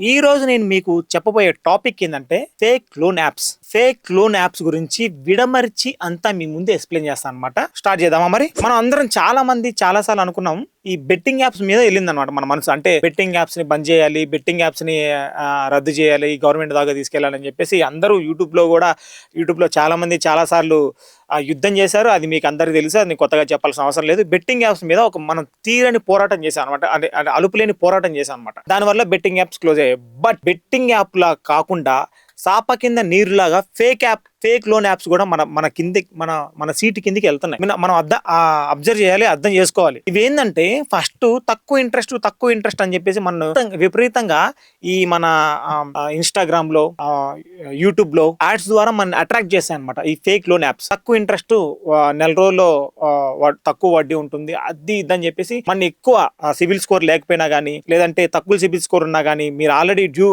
ఈ రోజు నేను మీకు చెప్పబోయే టాపిక్ ఏంటంటే fake loan apps. Fake loan apps గురించి విడమర్చి అంతా మీ ముందే ఎక్స్ప్లెయిన్ చేస్తాను అనమాట స్టార్ట్ చేద్దామా మరి? మనం అందరం చాలా మంది చాలా సార్లు అనుకున్నాం ఈ బెట్టింగ్ యాప్స్ మీద వెళ్ళింది అనమాట మన మనసు. అంటే బెట్టింగ్ యాప్స్ని బంద్ చేయాలి బెట్టింగ్ యాప్స్ని రద్దు చేయాలి గవర్నమెంట్ దాకా తీసుకెళ్ళాలని చెప్పేసి అందరూ యూట్యూబ్లో కూడా యూట్యూబ్లో చాలా మంది చాలా సార్లు యుద్ధం చేశారు. అది మీకు అందరికీ తెలుసు అది కొత్తగా చెప్పాల్సిన అవసరం లేదు. బెట్టింగ్ యాప్స్ మీద ఒక మనం తీరని పోరాటం చేశాం అనమాట అంటే అంటే అలుపులేని పోరాటం చేశాం అనమాట దానివల్ల బెట్టింగ్ యాప్స్ క్లోజ్ అయ్యాయి. బట్ బెట్టింగ్ యాప్ లా కాకుండా సాప కింద నీరులాగా fake app fake loan apps కూడా మన మన కింద మన మన సీట్ కిందికి వెళ్తున్నాయి. మనం అర్థం అబ్జర్వ్ చేయాలి అర్థం చేసుకోవాలి. ఇవి ఫస్ట్ తక్కువ ఇంట్రెస్ట్ తక్కువ ఇంట్రెస్ట్ అని చెప్పేసి మనం విపరీతంగా ఈ మన ఇన్స్టాగ్రామ్లో యూట్యూబ్లో యాడ్స్ ద్వారా మన అట్రాక్ట్ చేస్తాయి అనమాట ఈ ఫేక్ లోన్ యాప్స్. తక్కువ ఇంట్రెస్ట్ నెల రోజుల్లో తక్కువ వడ్డీ ఉంటుంది. అది ఇదని చెప్పేసి మన ఎక్కువ సివిల్ స్కోర్ లేకపోయినా కానీ లేదంటే తక్కువ సివిల్ స్కోర్ ఉన్నా కానీ మీరు ఆల్రెడీ డ్యూ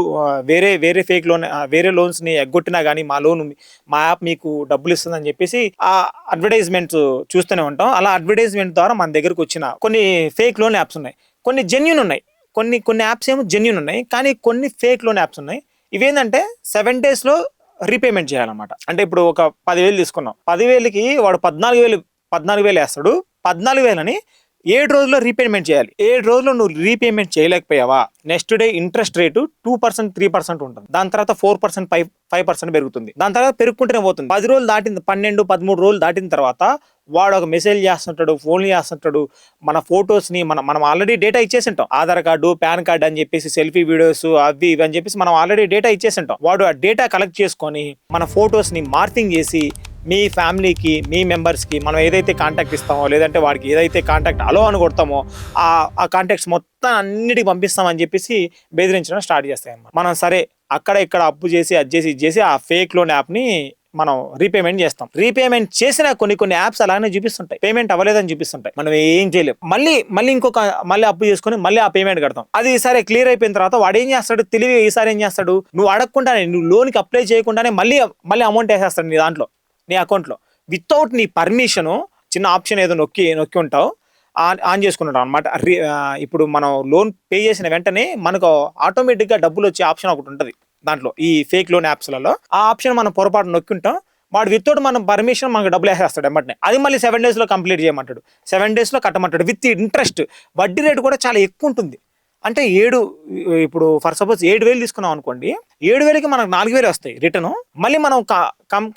వేరే వేరే ఫేక్ లోన్ వేరే లోన్స్ని ఎగ్గొట్టినా కానీ మా లోన్ మా యాప్ మీకు డబ్బులు ఇస్తుందని చెప్పేసి ఆ అడ్వర్టైజ్మెంట్స్ చూస్తూనే ఉంటాం. అలా అడ్వర్టైజ్మెంట్ ద్వారా మన దగ్గరకు వచ్చిన కొన్ని ఫేక్ లోన్ యాప్స్ ఉన్నాయి. కొన్ని జెన్యున్ ఉన్నాయి. కొన్ని కొన్ని యాప్స్ ఏమో జెన్యున్ ఉన్నాయి. కానీ కొన్ని ఫేక్ లోన్ యాప్స్ ఉన్నాయి. ఇవేంటంటే సెవెన్ డేస్లో రీపేమెంట్ చేయాలన్నమాట. అంటే ఇప్పుడు ఒక పదివేలు తీసుకున్నాం. పదివేలకి వాడు పద్నాలుగు వేలు పద్నాలుగు వేలు వేస్తాడు. పద్నాలుగు వేలని ఏడు రోజుల్లో రీపేమెంట్ చేయాలి. ఏడు రోజుల్లో నువ్వు repayment చేయలేకపోయావా? Next day interest rate two percent three percent ఉంటుంది. దాని తర్వాత four percent five five percent పెరుగుతుంది. దాని తర్వాత పెరుగుకుంటూనే పోతుంది. పది రోజులు దాటిన పన్నెండు పదమూడు రోజులు దాటిన తర్వాత వాడు ఒక మెసేజ్ చేస్తుంటాడు ఫోన్ చేస్తుంటాడు మన ఫొటోస్ని మన మనం మనం ఆల్రెడీ డేటా ఇచ్చేసింటాం. ఆధార్ కార్డు పాన్ కార్డు అని చెప్పేసి సెల్ఫీ వీడియోస్ అవి ఇవి అని చెప్పేసి మనం ఆల్రెడీ డేటా ఇచ్చేసింటాం. వాడు ఆ డేటా కలెక్ట్ చేసుకొని మన ఫొటోస్ని మార్కింగ్ చేసి మీ ఫ్యామిలీకి మీ మెంబర్స్కి మనం ఏదైతే కాంటాక్ట్ ఇస్తామో లేదంటే వాడికి ఏదైతే కాంటాక్ట్ అలో అని కొడతామో ఆ ఆ కాంటాక్ట్స్ మొత్తం అన్నిటికి పంపిస్తామని చెప్పేసి బెదిరించడం స్టార్ట్ చేస్తాయన్నమాట. మనం సరే అక్కడ ఇక్కడ అప్పు చేసి అది చేసి ఇది చేసి ఆ ఫేక్ లోన్ యాప్ని మనం రీపేమెంట్ చేస్తాం. రీపేమెంట్ చేసిన కొన్ని కొన్ని యాప్స్ అలానే చూపిస్తుంటాయి. పేమెంట్ అవ్వలేదని చూపిస్తుంటాయి. మనం ఏం చేయలేం. మళ్ళీ మళ్ళీ ఇంకొక మళ్ళీ అప్పు చేసుకొని మళ్ళీ ఆ పేమెంట్ కడతాం. అది సరే క్లియర్ అయిపోయిన తర్వాత వాడు ఏం చేస్తాడు? తెలివి ఈసారి ఏం చేస్తాడు? నువ్వు అడగకుండానే నువ్వు లోన్కి అప్లై చేయకుండానే మళ్ళీ మళ్ళీ అమౌంట్ వేసేస్తాడు నీ దాంట్లో. నీ అకౌంట్లో వితౌట్ నీ పర్మిషను చిన్న ఆప్షన్ ఏదో నొక్కి నొక్కి ఉంటావు. ఆన్ ఆన్ చేసుకుంటాం అనమాట ఇప్పుడు మనం లోన్ పే చేసిన వెంటనే మనకు ఆటోమేటిక్గా డబ్బులు వచ్చే ఆప్షన్ ఒకటి ఉంటుంది దాంట్లో ఈ ఫేక్ లోన్ యాప్స్లలో ఆ ఆప్షన్ మనం పొరపాటు నొక్కి ఉంటాం. వాడు వితౌట్ మనం పర్మిషన్ మనకు డబ్బులు వేసేస్తాడు వెంటనే. అది మళ్ళీ సెవెన్ డేస్లో కంప్లీట్ చేయమంటాడు. సెవెన్ డేస్లో కట్టమంటాడు. విత్ ఇంట్రెస్ట్ వడ్డీ రేటు కూడా చాలా ఎక్కువ ఉంటుంది. అంటే ఏడు ఇప్పుడు ఫర్ సపోజ్ ఏడు వేలు తీసుకున్నాం అనుకోండి ఏడు వేలకి మనకు నాలుగు వేలు వస్తాయి రిటర్న్ మళ్ళీ మనం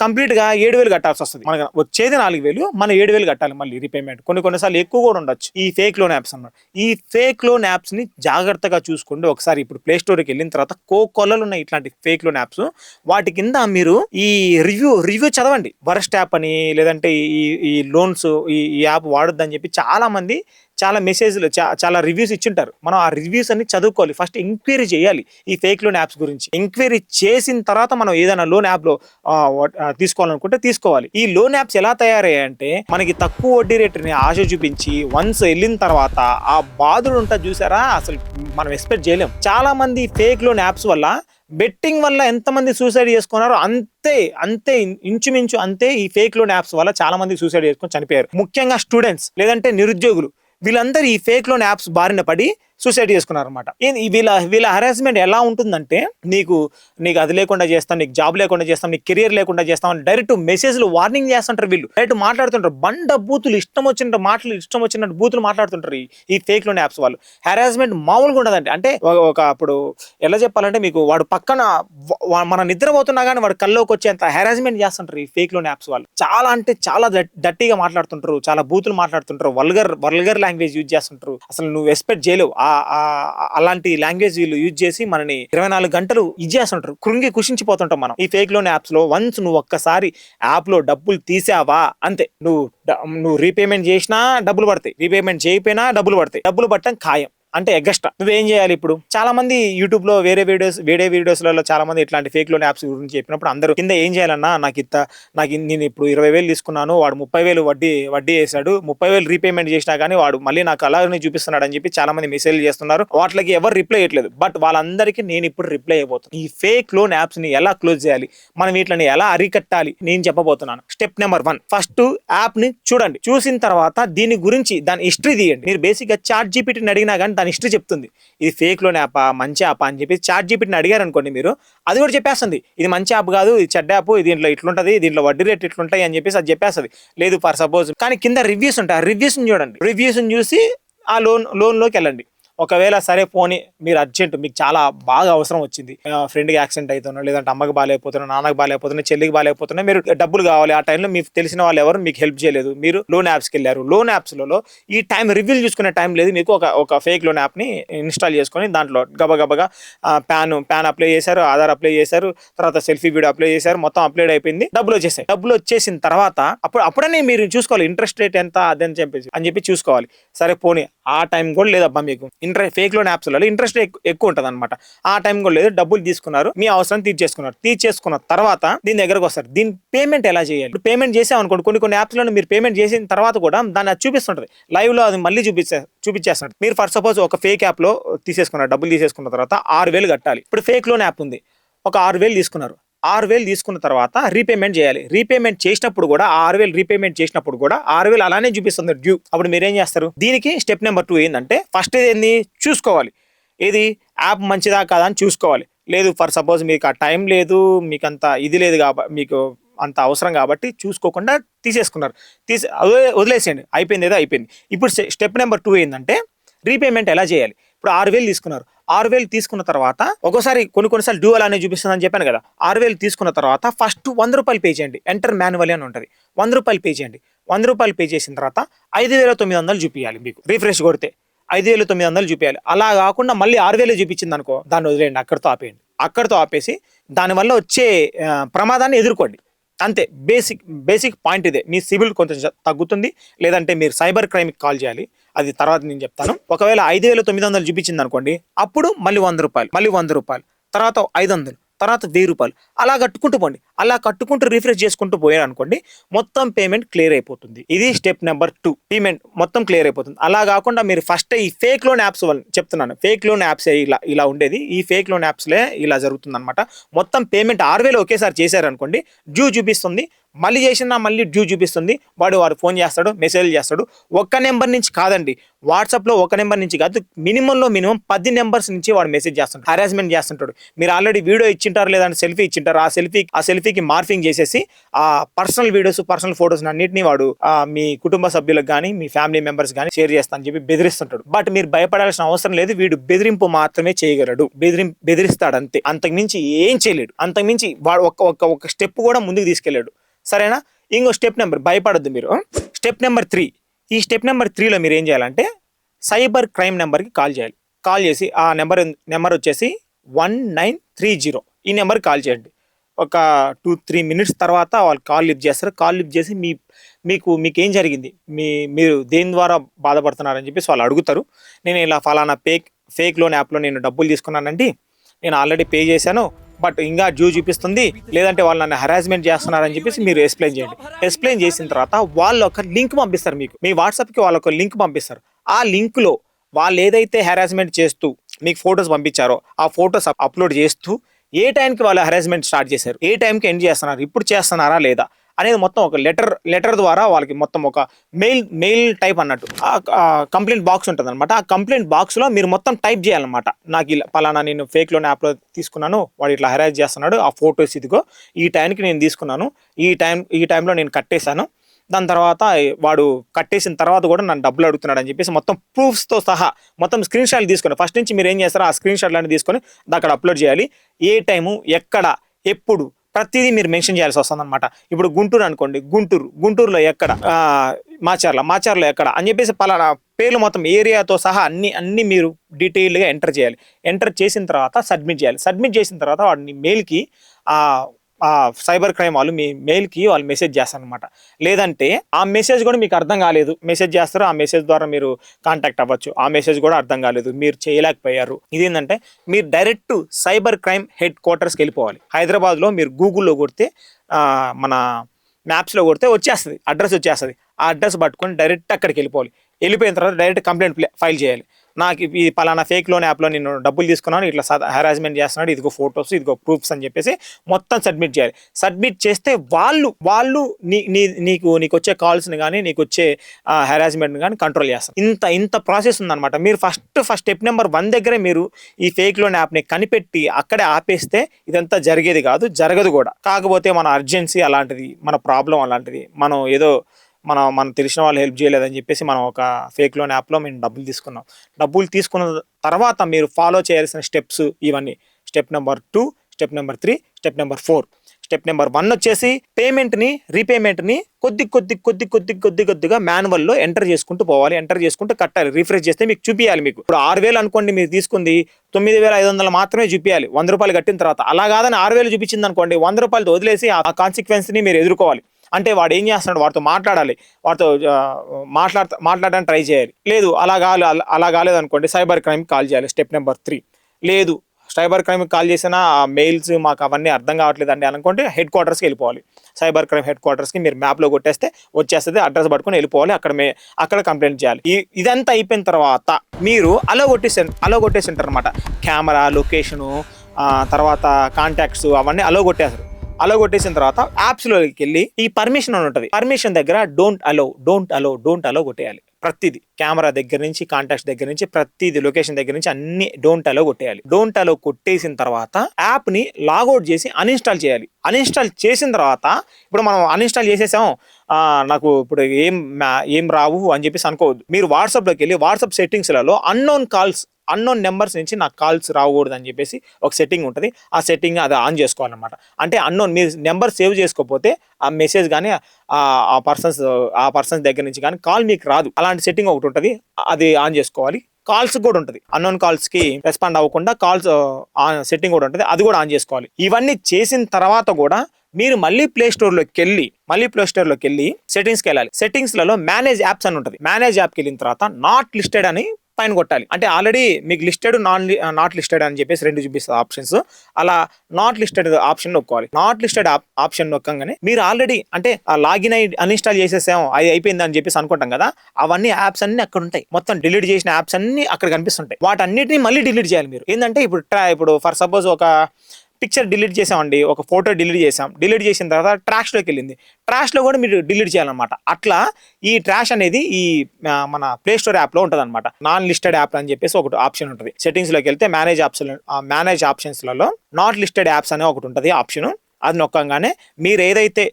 కంప్లీట్గా ఏడు వేలు కట్టాల్సి వస్తుంది. మనకు వచ్చేది నాలుగు వేలు మనం ఏడు వేలు కట్టాలి మళ్ళీ రీపేమెంట్ కొన్ని కొన్నిసార్లు ఎక్కువ కూడా ఉండొచ్చు. ఈ ఫేక్ లోన్ యాప్స్ అన్నమాట. ఈ ఫేక్ లోన్ యాప్స్ని జాగ్రత్తగా చూసుకోండి ఒకసారి ఇప్పుడు ప్లే స్టోర్కి వెళ్ళిన తర్వాత కో కొల్లలు ఉన్నాయి ఇట్లాంటి ఫేక్ లోన్ యాప్స్ వాటి కింద మీరు ఈ రివ్యూ రివ్యూ చదవండి. వరస్ట్ యాప్ అని లేదంటే ఈ ఈ లోన్స్ ఈ ఈ యాప్ వాడొద్దని చెప్పి చాలా మంది చాలా మెసేజ్లు చాలా రివ్యూస్ ఇచ్చింటారు. మనం ఆ రివ్యూస్ అన్ని చదువుకోవాలి. ఫస్ట్ ఎంక్వైరీ చేయాలి ఈ ఫేక్ లోన్ యాప్స్ గురించి. ఎంక్వైరీ చేసిన తర్వాత మనం ఏదైనా లోన్ యాప్లో తీసుకోవాలనుకుంటే తీసుకోవాలి. ఈ లోన్ యాప్స్ ఎలా తయారయ్యాయంటే మనకి తక్కువ వడ్డీ రేటుని ఆశ చూపించి వన్స్ వెళ్ళిన తర్వాత ఆ బాధలు ఉంటా చూసారా? అసలు మనం ఎక్స్పెక్ట్ చేయలేం. చాలా మంది ఫేక్ లోన్ యాప్స్ వల్ల బెట్టింగ్ వల్ల ఎంతమంది సూసైడ్ చేసుకున్నారో అంతే అంతే ఇంచుమించు అంతే ఈ ఫేక్ లోన్ యాప్స్ వల్ల చాలా మంది సూసైడ్ చేసుకొని చనిపోయారు. ముఖ్యంగా స్టూడెంట్స్ లేదంటే నిరుద్యోగులు. వీళ్ళందరూ ఈ ఫేక్ లోన్ యాప్స్ బారిన పడి సూసైడ్ చేసుకున్నారు అనమాట వీళ్ళ వీళ్ళ హరాస్మెంట్ ఎలా ఉంటుందంటే నీకు నీకు అది లేకుండా చేస్తాం నీకు జాబ్ లేకుండా చేస్తాం నీకు కెరియర్ లేకుండా చేస్తాం అని డైరెక్ట్ మెసేజ్లు వార్నింగ్ చేస్తుంటారు వీళ్ళు. డైరెక్ట్ మాట్లాడుతుంటారు. బండ బూతులు ఇష్టం వచ్చిన మాటలు ఇష్టం వచ్చినట్టు బూతులు మాట్లాడుతుంటారు ఈ- ఫేక్లోని యాప్స్ వాళ్ళు. హెరాస్మెంట్ మామూలుగా ఉండదండి. అంటే ఒక- అప్పుడు ఎలా చెప్పాలంటే మీకు వాడు పక్కన మన నిద్రపోతున్నా కానీ వాడు కల్లోకి వచ్చేంత హెరాస్మెంట్ చేస్తుంటారు ఈ ఫేక్లోని యాప్స్ వాళ్ళు. చాలా అంటే చాలా దట్- డట్టిగా మాట్లాడుతుంటారు. చాలా బూతులు మాట్లాడుతుంటారు. వల్గర్ వల్గర్ లాంగ్వేజ్ యూజ్ చేస్తుంటారు. అసలు నువ్వు ఎక్స్పెక్ట్ చేయలేవు. ఆ- అలాంటి లాంగ్వేజ్ వీళ్ళు యూజ్ చేసి మనని ఇరవై నాలుగు గంటలు ఇచ్చేస్తుంటారు కృంగి కుషించిపోతుంటాం మనం. ఈ ఫేక్ లోన్ యాప్స్లో వన్స్ నువ్వు ఒక్కసారి యాప్లో డబ్బులు తీసావా? అంతే. నువ్వు నువ్వు రీపేమెంట్ చేసినా డబ్బులు పడతాయి. రీపేమెంట్ చేయకపోయినా డబ్బులు పడతాయి. డబ్బులు పట్టడం ఖాయం. అంటే ఎగస్ట్రా. నువ్వేం చేయాలి ఇప్పుడు? చాలా మంది యూట్యూబ్లో వేరే వీడియోస్ వేరే వీడియోస్లలో చాలా మంది ఇట్లాంటి ఫేక్ లోన్ యాప్స్ గురించి చెప్పినప్పుడు అందరూ కింద ఏం చేయాలన్నా నాకు ఇంత నాకు నేను ఇప్పుడు ఇరవై వేలు తీసుకున్నాను వాడు ముప్పై వేలు వడ్డీ వడ్డీ వేసాడు ముప్పై వేలు రీపేమెంట్ చేసినా కానీ వాడు మళ్ళీ నాకు అలాగే చూపిస్తున్నాడు అని చెప్పి చాలా మంది మెసేజ్ చేస్తున్నారు. వాటికి ఎవరు రిప్లై చేయట్లేదు. బట్ వాళ్ళందరికీ నేను ఇప్పుడు రిప్లై అయిపోతాను ఈ ఫేక్ లోన్ యాప్స్ని ఎలా క్లోజ్ చేయాలి? మనం వీటిని ఎలా అరికట్టాలి? నేను చెప్పబోతున్నాను. స్టెప్ నెంబర్ వన్ ఫస్ట్ యాప్ని చూడండి. చూసిన తర్వాత దీని గురించి దాని హిస్టరీ తీయండి. మీరు బేసిక్గా చాట్ జీపీటీని అడిగినా కానీ దాని హిస్టరీ చెప్తుంది. ఇది ఫేక్ యాప్ యాపా మంచి యాప్ అని చెప్పి చాట్ జీపీటీని అడిగారు అనుకోండి మీరు అది కూడా చెప్పేస్తుంది. ఇది మంచి యాప్ కాదు ఇది చెడ్డ యాప్ దీంట్లో ఇట్లుంటది దీంట్లో వడ్డీ రేట్ ఇట్లుంటాయి అని చెప్పేసి అది చెప్పేస్తుంది. లేదు ఫర్ సపోజ్ కానీ కింద రివ్యూస్ ఉంటాయి. ఆ చూడండి. రివ్యూస్ని చూసి ఆ లోన్ లోన్లోకి వెళ్ళండి. ఒకవేళ సరే పోనీ మీరు అర్జెంట్ మీకు చాలా బాగా అవసరం వచ్చింది. ఫ్రెండ్కి యాక్సిడెంట్ అవుతున్నా లేదంటే అమ్మకి బాగాలేకపోతున్నా నాన్నకి బాగాలేకపోతున్నా చెల్లికి బాగాలేకపోతున్నా మీరు డబ్బులు కావాలి. ఆ టైంలో మీకు తెలిసిన వాళ్ళు ఎవరు మీకు హెల్ప్ చేయలేదు. మీరు లోన్ యాప్స్కి వెళ్ళారు. లోన్ యాప్స్లలో ఈ టైం రివ్యూ చూసుకునే టైం లేదు. మీకు ఒక ఒక ఫేక్ లోన్ యాప్ని ఇన్స్టాల్ చేసుకొని దాంట్లో గబగబగా ప్యాన్ ప్యాన్ అప్లై చేశారు ఆధార్ అప్లై చేశారు తర్వాత సెల్ఫీ వీడియో అప్లై చేశారు మొత్తం అప్లైడ్ అయిపోయింది. డబ్బులు వచ్చేసాయి. డబ్బులు వచ్చేసిన తర్వాత అప్పుడు అప్పుడనే మీరు చూసుకోవాలి. ఇంట్రెస్ట్ రేట్ ఎంత అదని చెప్పేసి అని చెప్పి చూసుకోవాలి. సరే పోనీ ఆ టైం కూడా లేదబ్బా మీకు. ఇంట్రెస్ట్ ఫేక్ లోన్ యాప్స్లలో ఇంట్రెస్ట్ ఎక్కువ ఉంటుంది అనమాట ఆ టైం కూడా లేదు డబ్బులు తీసుకున్నారు మీ అవసరం తీర్చేసుకున్నారు. తీర్చేసుకున్న తర్వాత దీని దగ్గరకు వస్తారు. దీని పేమెంట్ ఎలా చేయాలి? ఇప్పుడు పేమెంట్ చేసాం అనుకోండి కొన్ని కొన్ని యాప్స్లో మీరు పేమెంట్ చేసిన తర్వాత కూడా దాన్ని అది చూపిస్తుంటది. లైవ్లో అది మళ్ళీ చూపించే చూపించేస్తున్నారు మీరు ఫర్ సపోజ్ ఒక ఫేక్ యాప్లో తీసేసుకున్నారు డబ్బులు తీసేసుకున్న తర్వాత ఆరు వేలు కట్టాలి. ఇప్పుడు ఫేక్ లోన్ యాప్ ఉంది. ఒక ఆరు వేలు తీసుకున్నారు. ఆరు వేలు తీసుకున్న తర్వాత రీపేమెంట్ చేయాలి. రీపేమెంట్ చేసినప్పుడు కూడా ఆరు వేలు రీపేమెంట్ చేసినప్పుడు కూడా ఆరు వేలు అలానే చూపిస్తుంది. డ్యూ అప్పుడు మీరు ఏం చేస్తారు? దీనికి స్టెప్ నెంబర్ టూ ఏంటంటే ఫస్ట్ ఏంది? చూసుకోవాలి. ఏది? యాప్ మంచిదా కాదా అని చూసుకోవాలి. లేదు ఫర్ సపోజ్ మీకు ఆ టైం లేదు మీకు అంత ఇది లేదు కాబట్టి మీకు అంత అవసరం కాబట్టి చూసుకోకుండా తీసేసుకున్నారు. తీసే వదిలేసేయండి. అయిపోయింది ఏదో అయిపోయింది. ఇప్పుడు స్టెప్ నెంబర్ టూ ఏంటంటే రీపేమెంట్ ఎలా చేయాలి? ఇప్పుడు ఆరు వేలు తీసుకున్నారు. ఆరు వేలు తీసుకున్న తర్వాత ఒక్కోసారి కొన్ని కొన్నిసార్లు డ్యూవల్ అనేది చూపిస్తుంది అని చెప్పాను కదా. ఆరు వేలు తీసుకున్న తర్వాత ఫస్ట్ వంద రూపాయలు పే చేయండి. ఎంటర్ మాన్యువల్ అని ఉంటుంది. వంద రూపాయలు పే చేయండి. వంద రూపాయలు పే చేసిన తర్వాత ఐదు వేల తొమ్మిది వందలు చూపించాలి మీకు. రీఫ్రెష్ కొడితే ఐదు వేలు తొమ్మిది వందలు చూపించాలి అలా కాకుండా మళ్ళీ ఆరు వేలు చూపించింది అనుకో దాన్ని వదిలేయండి. అక్కడితో ఆపేయండి. అక్కడితో ఆపేసి దానివల్ల వచ్చే ప్రమాదాన్ని ఎదుర్కోండి. అంతే. బేసిక్ బేసిక్ పాయింట్ ఇదే. మీ సిబిల్ కొంచెం తగ్గుతుంది. లేదంటే మీరు సైబర్ క్రైమ్కి కాల్ చేయాలి. అది తర్వాత నేను చెప్తాను. ఒకవేళ ఐదు వేల తొమ్మిది వందలు చూపించింది అనుకోండి అప్పుడు మళ్ళీ వంద రూపాయలు మళ్ళీ వంద రూపాయలు తర్వాత ఐదు వందలు తర్వాత వెయ్యి రూపాయలు. అలా కట్టుకుంటూ పోండి. అలా కట్టుకుంటూ రిఫ్రెష్ చేసుకుంటూ పోయారు అనుకోండి మొత్తం పేమెంట్ క్లియర్ అయిపోతుంది. ఇది స్టెప్ నెంబర్ టూ. పేమెంట్ మొత్తం క్లియర్ అయిపోతుంది. అలా కాకుండా మీరు ఫస్ట్ ఈ ఫేక్ లోన్ యాప్స్ వల్ల చెప్తున్నాను. ఫేక్ లోన్ యాప్స్ ఇలా ఇలా ఉండేది. ఈ ఫేక్ లోన్ యాప్స్లే ఇలా జరుగుతుంది అనమాట మొత్తం పేమెంట్ ఆరు వేలు ఒకేసారి చేశారనుకోండి డ్యూ చూపిస్తుంది. మళ్ళీ చేసినా మళ్ళీ డ్యూ చూపిస్తుంది. వాడు వాడు ఫోన్ చేస్తాడు మెసేజ్ చేస్తాడు. ఒక్క నెంబర్ నుంచి కాదండి. వాట్సాప్లో ఒక నెంబర్ నుంచి కాదు మినిమంలో మినిమం పది నెంబర్స్ నుంచి వాడు మెసేజ్ చేస్తుంటాడు హరాస్మెంట్ చేస్తుంటాడు. మీరు ఆల్రెడీ వీడియో ఇచ్చింటారు లేదంటే సెల్ఫీ ఇచ్చింటారు ఆ సెల్ఫీ ఆ సెల్ఫీకి మార్ఫింగ్ చేసేసి ఆ పర్సనల్ వీడియోస్ పర్సనల్ ఫోటోస్ అన్నింటినీ వాడు ఆ, మీ కుటుంబ సభ్యులకు కానీ మీ ఫ్యామిలీ మెంబర్స్ కానీ షేర్ చేస్తా అని చెప్పి బెదిరిస్తుంటాడు. బట్ మీరు భయపడాల్సిన అవసరం లేదు. వీడు బెదిరింపు మాత్రమే చేయగలడు. బెదిరి బెదిరిస్తాడు అంతే. అంతకుమించి ఏం చేయలేడు. అంతకుమించి వాడు ఒక ఒక స్టెప్ కూడా ముందుకు తీసుకెళ్ళాడు. సరేనా? ఇంకో స్టెప్ నెంబర్ భయపడద్దు మీరు. స్టెప్ నెంబర్ త్రీ ఈ స్టెప్ నెంబర్ త్రీలో మీరు ఏం చేయాలంటే సైబర్ క్రైమ్ నెంబర్కి కాల్ చేయాలి. కాల్ చేసి ఆ నెంబర్ నెంబర్ వచ్చేసి వన్ నైన్ త్రీ జీరో ఈ నెంబర్కి కాల్ చేయండి. ఒక టూ త్రీ మినిట్స్ తర్వాత వాళ్ళు కాల్ లిఫ్ట్ చేస్తారు. కాల్ లిఫ్ట్ చేసి మీ మీకు మీకు ఏం జరిగింది? మీ మీరు దేని ద్వారా బాధపడుతున్నారని చెప్పేసి వాళ్ళు అడుగుతారు. నేను ఇలా ఫలానా ఫేక్ ఫేక్ లోన్ యాప్లో నేను డబ్బులు తీసుకున్నానండి. నేను ఆల్రెడీ పే చేశాను. బట్ ఇంకా డ్యూ చూపిస్తుంది. లేదంటే వాళ్ళు నన్ను హరాస్మెంట్ చేస్తున్నారని చెప్పేసి మీరు ఎక్స్ప్లెయిన్ చేయండి. ఎక్స్ప్లెయిన్ చేసిన తర్వాత వాళ్ళు ఒక లింక్ పంపిస్తారు మీకు. మీ వాట్సాప్కి వాళ్ళు ఒక లింక్ పంపిస్తారు. ఆ లింక్లో వాళ్ళు ఏదైతే హెరాస్మెంట్ చేస్తూ మీకు ఫొటోస్ పంపించారో ఆ ఫొటోస్ అప్లోడ్ చేస్తూ ఏ టైంకి వాళ్ళు హెరాస్మెంట్ స్టార్ట్ చేశారు? ఏ టైంకి ఎండ్ చేస్తున్నారు? ఇప్పుడు చేస్తున్నారా లేదా? అనేది మొత్తం ఒక లెటర్ లెటర్ ద్వారా వాళ్ళకి మొత్తం ఒక మెయిల్ మెయిల్ టైప్ అన్నట్టు. ఆ కంప్లైంట్ బాక్స్ ఉంటుంది అనమాట ఆ కంప్లైంట్ బాక్స్లో మీరు మొత్తం టైప్ చేయాలన్నమాట. నాకు ఇలా పలానా నేను ఫేక్ లోన్ యాప్లో తీసుకున్నాను వాడు ఇట్లా హెరాజ్ చేస్తున్నాడు ఆ ఫోటోస్ ఇదిగో ఈ టైంకి నేను తీసుకున్నాను ఈ టైం ఈ టైంలో నేను కట్టేశాను. దాని తర్వాత వాడు కట్టేసిన తర్వాత కూడా నన్ను డబ్బులు అడుగుతున్నాడు అని చెప్పేసి మొత్తం ప్రూఫ్స్తో సహా మొత్తం స్క్రీన్ షాట్లు తీసుకొని ఫస్ట్ నుంచి మీరు ఏం చేస్తారో ఆ స్క్రీన్ షాట్లన్నీ తీసుకొని అక్కడ అప్లోడ్ చేయాలి. ఏ టైము ఎక్కడ ఎప్పుడు ప్రతిదీ మీరు మెన్షన్ చేయాల్సి వస్తుంది అనమాట ఇప్పుడు గుంటూరు అనుకోండి గుంటూరు గుంటూరులో ఎక్కడ? మాచార్ల మాచార్లో ఎక్కడ? అని చెప్పేసి పలానా పేర్లు మొత్తం ఏరియాతో సహా అన్ని అన్ని మీరు డీటెయిల్గా ఎంటర్ చేయాలి. ఎంటర్ చేసిన తర్వాత సబ్మిట్ చేయాలి. సబ్మిట్ చేసిన తర్వాత వాడిని మెయిల్కి ఆ సైబర్ క్రైమ్ వాళ్ళు మీ మెయిల్కి వాళ్ళు మెసేజ్ చేస్తారు అనమాట లేదంటే ఆ మెసేజ్ కూడా మీకు అర్థం కాలేదు. మెసేజ్ చేస్తారు ఆ మెసేజ్ ద్వారా మీరు కాంటాక్ట్ అవ్వచ్చు. ఆ మెసేజ్ కూడా అర్థం కాలేదు. మీరు చేయలేకపోయారు. ఇదేంటంటే మీరు డైరెక్ట్ సైబర్ క్రైమ్ హెడ్ క్వార్టర్స్కి వెళ్ళిపోవాలి. హైదరాబాద్లో మీరు గూగుల్లో కొడితే మన మ్యాప్స్లో కొడితే వచ్చేస్తుంది. అడ్రస్ వచ్చేస్తుంది. ఆ అడ్రస్ పట్టుకొని డైరెక్ట్ అక్కడికి వెళ్ళిపోవాలి. వెళ్ళిపోయిన తర్వాత డైరెక్ట్ కంప్లైంట్ ఫైల్ చేయాలి. నాకు ఈ పలానా ఫేక్ లోన్ యాప్లో నేను డబ్బులు తీసుకున్నాను ఇట్లా హెరాస్మెంట్ చేస్తున్నాడు ఇదిగో ఫొటోస్ ఇదిగో ప్రూఫ్స్ అని చెప్పేసి మొత్తం సబ్మిట్ చేయాలి. సబ్మిట్ చేస్తే వాళ్ళు వాళ్ళు నీ నీ నీకు నీకు వచ్చే కాల్స్ని కానీ నీకు వచ్చే హెరాస్మెంట్ని కానీ కంట్రోల్ చేస్తారు. ఇంత ఇంత ప్రాసెస్ ఉందన్నమాట. మీరు first first step number one దగ్గరే మీరు ఈ ఫేక్ లోన్ యాప్ని కనిపెట్టి అక్కడే ఆపేస్తే ఇదంతా జరిగేది కాదు జరగదు కూడా. కాకపోతే మన అర్జెన్సీ అలాంటిది మన ప్రాబ్లం అలాంటిది మనం ఏదో మనం మనం తెలిసిన వాళ్ళు హెల్ప్ చేయలేదని చెప్పేసి మనం ఒక ఫేక్ లోన్ యాప్లో మేము డబ్బులు తీసుకున్నాం. డబ్బులు తీసుకున్న తర్వాత మీరు ఫాలో చేయాల్సిన స్టెప్స్ ఇవన్నీ. Step number two step number three step number four step number one వచ్చేసి పేమెంట్ని రీపేమెంట్ని కొద్ది కొద్ది కొద్ది కొద్ది కొద్ది కొద్దిగా మాన్యువల్లో ఎంటర్ చేసుకుంటూ పోవాలి. ఎంటర్ చేసుకుంటూ కట్టాలి. రిఫ్రెష్ చేస్తే మీకు చూపించాలి మీకు. ఇప్పుడు ఆరు వేలు అనుకోండి మీరు తీసుకుంది తొమ్మిది వేల ఐదు వందలు మాత్రమే చూపించాలి వంద రూపాయలు కట్టిన తర్వాత. అలా కాదని ఆరు వేలు చూపించింది అనుకోండి వంద రూపాయలతో వదిలేసి ఆ కాన్సిక్వెన్స్ని మీరు ఎదుర్కోవాలి. అంటే వాడు ఏం చేస్తున్నాడు? వాడితో మాట్లాడాలి. వాడితో మాట్లాడతా మాట్లాడడానికి ట్రై చేయాలి. లేదు అలా కాలే అలా కాలేదు అనుకోండి సైబర్ క్రైమ్ కాల్ చేయాలి స్టెప్ నెంబర్ త్రీ. లేదు సైబర్ క్రైమ్ కాల్ చేసిన మెయిల్స్ మాకు అవన్నీ అర్థం కావట్లేదు అండి అనుకుంటే హెడ్ క్వార్టర్స్కి వెళ్ళిపోవాలి. సైబర్ క్రైమ్ హెడ్ క్వార్టర్స్కి మీరు మ్యాప్లో కొట్టేస్తే వచ్చేస్తుంది అడ్రస్ పట్టుకొని వెళ్ళిపోవాలి అక్కడ మే అక్కడ కంప్లైంట్ చేయాలి. ఈ ఇదంతా అయిపోయిన తర్వాత మీరు అలో కొట్టేసి అలో కొట్టేసి ఉంటారు అనమాట కెమెరా లొకేషను తర్వాత కాంటాక్ట్స్ అవన్నీ అలో కొట్టేస్తారు. అలో కొట్టేసిన తర్వాత యాప్స్లోకి వెళ్ళి ఈ పర్మిషన్ అని ఉంటుంది. పర్మిషన్ దగ్గర don't allow don't allow don't allow కొట్టేయాలి. ప్రతిది. కెమెరా దగ్గర నుంచి కాంటాక్ట్స్ దగ్గర నుంచి ప్రతిదీ లొకేషన్ దగ్గర నుంచి అన్ని డోంట్ అలో కొట్టేయాలి. డోంట్ అలో కొట్టేసిన తర్వాత యాప్ని లాగౌట్ చేసి అన్ఇన్స్టాల్ చేయాలి. అన్ఇన్స్టాల్ చేసిన తర్వాత ఇప్పుడు మనం అన్ఇన్స్టాల్ చేసేసాం. నాకు ఇప్పుడు ఏం ఏం రావు అని చెప్పేసి అనుకోవద్దు. మీరు వాట్సాప్లోకి వెళ్ళి వాట్సాప్ సెట్టింగ్స్లలో అన్నోన్ కాల్స్ అన్నోన్ నెంబర్స్ నుంచి నాకు కాల్స్ రాకూడదు అని చెప్పేసి ఒక సెట్టింగ్ ఉంటుంది. ఆ సెట్టింగ్ అది ఆన్ చేసుకోవాలన్నమాట. అంటే అన్నోన్ మీరు నెంబర్ సేవ్ చేసుకోకపోతే ఆ మెసేజ్ కానీ ఆ పర్సన్స్ ఆ పర్సన్స్ దగ్గర నుంచి కానీ కాల్ మీకు రాదు. అలాంటి సెట్టింగ్ ఒకటి ఉంటుంది. అది ఆన్ చేసుకోవాలి. కాల్స్ కూడా ఉంటుంది. అన్నోన్ కాల్స్కి రెస్పాండ్ అవ్వకుండా కాల్స్ సెట్టింగ్ కూడా ఉంటుంది. అది కూడా ఆన్ చేసుకోవాలి. ఇవన్నీ చేసిన తర్వాత కూడా మీరు మళ్ళీ ప్లే స్టోర్లోకి వెళ్ళి మళ్ళీ ప్లే స్టోర్లోకి వెళ్ళి సెట్టింగ్స్కి వెళ్ళాలి. సెట్టింగ్స్లలో మేనేజ్ యాప్స్ అని ఉంటుంది. మేనేజ్ యాప్కి వెళ్ళిన తర్వాత నాట్ లిస్టెడ్ అని పైన కొట్టాలి. అంటే ఆల్రెడీ మీకు లిస్టెడ్ నాన్ నాట్ లిస్టెడ్ అని చెప్పేసి రెండు చూపిస్తుంది ఆప్షన్స్ అలా నాట్ లిస్టెడ్ ఆప్షన్ నొక్కోవాలి. నాట్ లిస్టెడ్ ఆప్షన్ నొక్కగానే మీరు ఆల్రెడీ అంటే లాగిన్ అయి అన్ఇన్స్టాల్ చేసేసాము అది అయిపోయింది అని చెప్పేసి అనుకుంటాం కదా అవన్నీ యాప్స్ అన్ని అక్కడ ఉంటాయి. మొత్తం డిలీట్ చేసిన యాప్స్ అన్ని అక్కడ కనిపిస్తుంటాయి. వాటన్నిటిని మళ్ళీ డిలీట్ చేయాలి మీరు. ఏంటంటే ఇప్పుడు ట్రా- ఇప్పుడు ఫర్ సపోజ్ ఒక పిక్చర్ డిలీట్ చేసామండి ఒక ఫోటో డిలీట్ చేసాం. డిలీట్ చేసిన తర్వాత ట్రాష్లోకి వెళ్ళింది. ట్రాష్లో కూడా మీరు డిలీట్ చేయాలన్నమాట. అట్లా ఈ ట్రాష్ అనేది ఈ మన ప్లే స్టోర్ యాప్లో ఉంటుంది అనమాట నాన్ లిస్టెడ్ యాప్ అని చెప్పేసి ఒకటి ఆప్షన్ ఉంటుంది. సెట్టింగ్స్లోకి వెళ్తే మేనేజ్ ఆప్షన్ మేనేజ్ ఆప్షన్స్లలో నాట్ లిస్టెడ్ యాప్స్ అనే ఒకటి ఉంటుంది ఆప్షన్ అది నొక్కంగానే మీరు ఏదైతే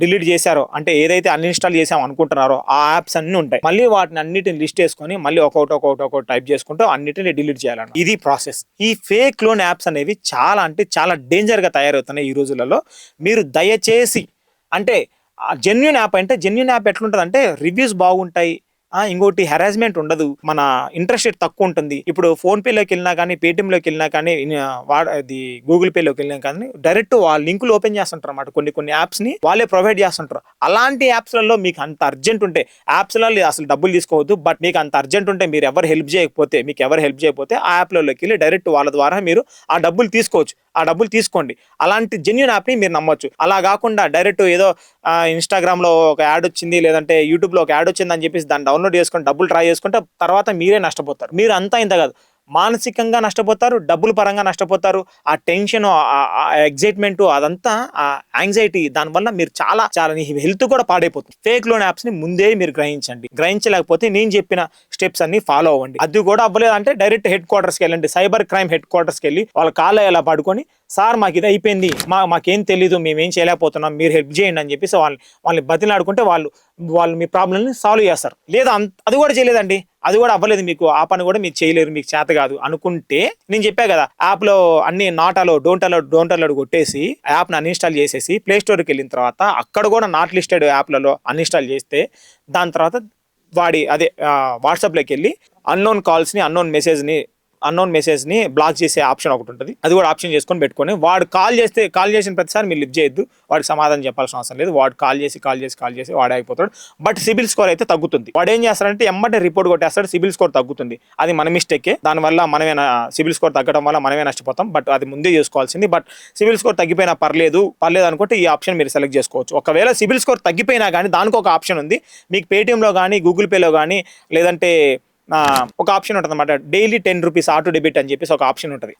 డిలీట్ చేశారో అంటే ఏదైతే అన్ఇన్స్టాల్ చేసాం అనుకుంటున్నారో ఆ యాప్స్ అన్నీ ఉంటాయి. మళ్ళీ వాటిని అన్నిటిని లిస్ట్ చేసుకొని మళ్ళీ ఒకటి ఒకటి ఒకటి టైప్ చేసుకుంటూ అన్నిటిని డిలీట్ చేయాలన్న ఇది ప్రాసెస్ ఈ ఫేక్ లోన్ యాప్స్ అనేవి చాలా అంటే చాలా డేంజర్గా తయారవుతున్నాయి ఈ రోజులలో. మీరు దయచేసి అంటే జెన్యున్ యాప్ అంటే జెన్యున్ యాప్ ఎట్లుంటుంది అంటే రివ్యూస్ బాగుంటాయి ఇంకోటి హెరాస్మెంట్ ఉండదు. మన ఇంట్రెస్ట్ రేట్ తక్కువ ఉంటుంది. ఇప్పుడు ఫోన్ పేలోకి వెళ్ళినా కానీ పేటిఎంలోకి వెళ్ళినా కానీ వాడ అది గూగుల్ పేలోకి వెళ్ళినా కానీ డైరెక్ట్ వాళ్ళ లింకులు ఓపెన్ చేస్తుంటారు అనమాట కొన్ని కొన్ని యాప్స్ని వాళ్ళే ప్రొవైడ్ చేస్తుంటారు. అలాంటి యాప్స్లలో మీకు అంత అర్జెంట్ ఉంటే యాప్స్లలో అసలు డబ్బులు తీసుకోవద్దు. బట్ మీకు అంత అర్జెంట్ ఉంటే మీరు ఎవరు హెల్ప్ చేయకపోతే మీకు ఎవరు హెల్ప్ చేయకపోతే ఆ యాప్లలోకి వెళ్ళి డైరెక్ట్ వాళ్ళ ద్వారా మీరు ఆ డబ్బులు తీసుకోవచ్చు. ఆ డబ్బులు తీసుకోండి. అలాంటి జెన్యున్ యాప్ని మీరు నమ్మొచ్చు. అలా కాకుండా డైరెక్ట్ ఏదో ఇన్స్టాగ్రామ్లో ఒక యాడ్ వచ్చింది లేదంటే యూట్యూబ్లో ఒక యాడ్ వచ్చింది అని చెప్పేసి దాన్ని డౌన్లోడ్ చేసుకొని డబ్బులు ట్రై చేసుకుంటే తర్వాత మీరే నష్టపోతారు. మీరు అంతా ఇంత కాదు. మానసికంగా నష్టపోతారు డబ్బుల పరంగా నష్టపోతారు. ఆ టెన్షన్ ఎగ్జైట్మెంట్ అదంతా ఆ యాంగ్జైటీ దానివల్ల మీరు చాలా చాలా హెల్త్ కూడా పాడైపోతుంది. ఫేక్ లోన్ యాప్స్ని ముందే మీరు గ్రహించండి. గ్రహించలేకపోతే నేను చెప్పిన స్టెప్స్ అన్ని ఫాలో అవ్వండి. అది కూడా అవ్వలేదు అంటే డైరెక్ట్ హెడ్ క్వార్టర్స్కి వెళ్ళండి. సైబర్ క్రైమ్ హెడ్ క్వార్టర్స్కి వెళ్ళి వాళ్ళ కాళ్ళ ఎలా పడుకొని సార్ మాకు ఇది అయిపోయింది. మా మాకేం తెలీదు. మేమేం చేయలేకపోతున్నాం. మీరు హెల్ప్ చేయండి అని చెప్పేసి వాళ్ళని వాళ్ళని బతిలాడుకుంటే వాళ్ళు వాళ్ళు మీ ప్రాబ్లమ్ని సాల్వ్ చేస్తారు. లేదా అంత అది కూడా చేయలేదండి. అది కూడా అవ్వలేదు మీకు. ఆ పని కూడా మీకు చేయలేరు. మీకు చేత కాదు. అనుకుంటే నేను చెప్పా కదా యాప్లో అన్ని not allow don't allow don't allow కొట్టేసి యాప్ని అన్ఇన్స్టాల్ చేసేసి ప్లే స్టోర్కి వెళ్ళిన తర్వాత అక్కడ కూడా నాట్ లిస్టెడ్ యాప్లలో అన్ఇన్స్టాల్ చేస్తే దాని తర్వాత వాడి అదే వాట్సాప్లోకి వెళ్ళి అన్నోన్ కాల్స్ని అన్నోన్ మెసేజ్ని అన్నోన్ మెసేజ్ని బ్లాక్ చేసే ఆప్షన్ ఒకటి ఉంటుంది. అది కూడా ఆప్షన్ చేసుకొని పెట్టుకొని వాడు కాల్ చేస్తే కాల్ చేసిన ప్రతిసారి మీరు లిఫ్ట్ చేయొద్దు. వాడికి సమాధానం చెప్పాల్సిన అవసరం లేదు. వాడు కాల్ చేసి కాల్ చేసి కాల్ చేసి వాడు అయిపోతాడు. బట్ సిబిల్ స్కోర్ అయితే తగ్గుతుంది. వాడు ఏం చేస్తాడంటే ఎమ్మటే రిపోర్ట్ కొట్టేస్తాడు. సిబిల్ స్కోర్ తగ్గుతుంది. అది మన మిస్టేకే దానివల్ల మనమే సిబిల్ స్కోర్ తగ్గడం వల్ల మనమే నష్టపోతాం. బట్ అది ముందే చేసుకోవాల్సింది. బట్ సిబిల్ స్కోర్ తగ్గిపోయినా పర్లేదు పర్లేదు అనుకుంటే ఈ ఆప్షన్ మీరు సెలెక్ట్ చేసుకోవచ్చు. ఒకవేళ సిబిల్ స్కోర్ తగ్గిపోయినా కానీ దానికి ఒక ఆప్షన్ ఉంది. మీకు పేటిఎంలో కానీ గూగుల్ పేలో కానీ లేదంటే ఒక ఆప్షన్ ఉంటుంది అనమాట daily ten rupees auto debit అని చెప్పేసి ఒక ఆప్షన్ ఉంటుంది.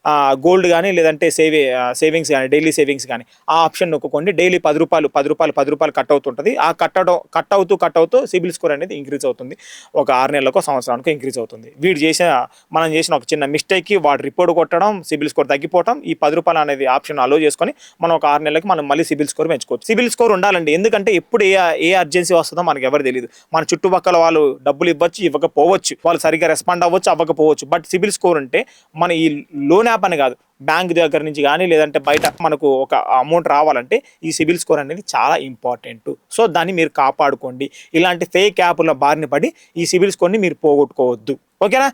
గోల్డ్ కానీ లేదంటే సేవి సేవింగ్స్ కానీ డైలీ సేవింగ్స్ కానీ ఆ ఆప్షన్ నొక్కుకోండి డైలీ పది రూపాయలు పది రూపాయలు పది రూపాయలు కట్ అవుతుంటుంది. ఆ కట్ అవడం కట్ అవుతూ కట్ అవుతూ సిబిల్ స్కోర్ అనేది ఇంక్రీజ్ అవుతుంది. ఒక ఆరు నెలలకు సంవత్సరానికి ఇంక్రీజ్ అవుతుంది. వీడు చేసిన మనం చేసిన ఒక చిన్న మిస్టేక్కి వాడు రిపోర్ట్ కొట్టడం సిబిల్ స్కోర్ తగ్గిపోవడం ఈ పది రూపాయలు అనేది ఆప్షన్ అలో చేసుకొని మనం ఒక ఆరు నెలలకి మనం మళ్ళీ సిబిల్ స్కోర్ పెంచుకోవచ్చు. సిబిల్ స్కోర్ ఉండాలండి. ఎందుకంటే ఎప్పుడు ఏ ఏ అర్జెన్సీ వస్తుందో మనకి ఎవరు తెలియదు మన చుట్టుపక్కల వాళ్ళు డబ్బులు ఇవ్వచ్చు ఇవ్వకపోవచ్చు. వాళ్ళు సరిగ్గా రెస్పాండ్ అవ్వచ్చు అవ్వకపోవచ్చు. బట్ సిబిల్ స్కోర్ ఉంటే మన ఈ లోన్ యాప్ అని కాదు బ్యాంక్ దగ్గర నుంచి కానీ లేదంటే బయట మనకు ఒక అమౌంట్ రావాలంటే ఈ సిబిల్ స్కోర్ అనేది చాలా ఇంపార్టెంట్ సో దాన్ని మీరు కాపాడుకోండి. ఇలాంటి ఫేక్ యాప్ల బారిన పడి ఈ సిబిల్ స్కోర్ని మీరు పోగొట్టుకోవద్దు. ఓకేనా?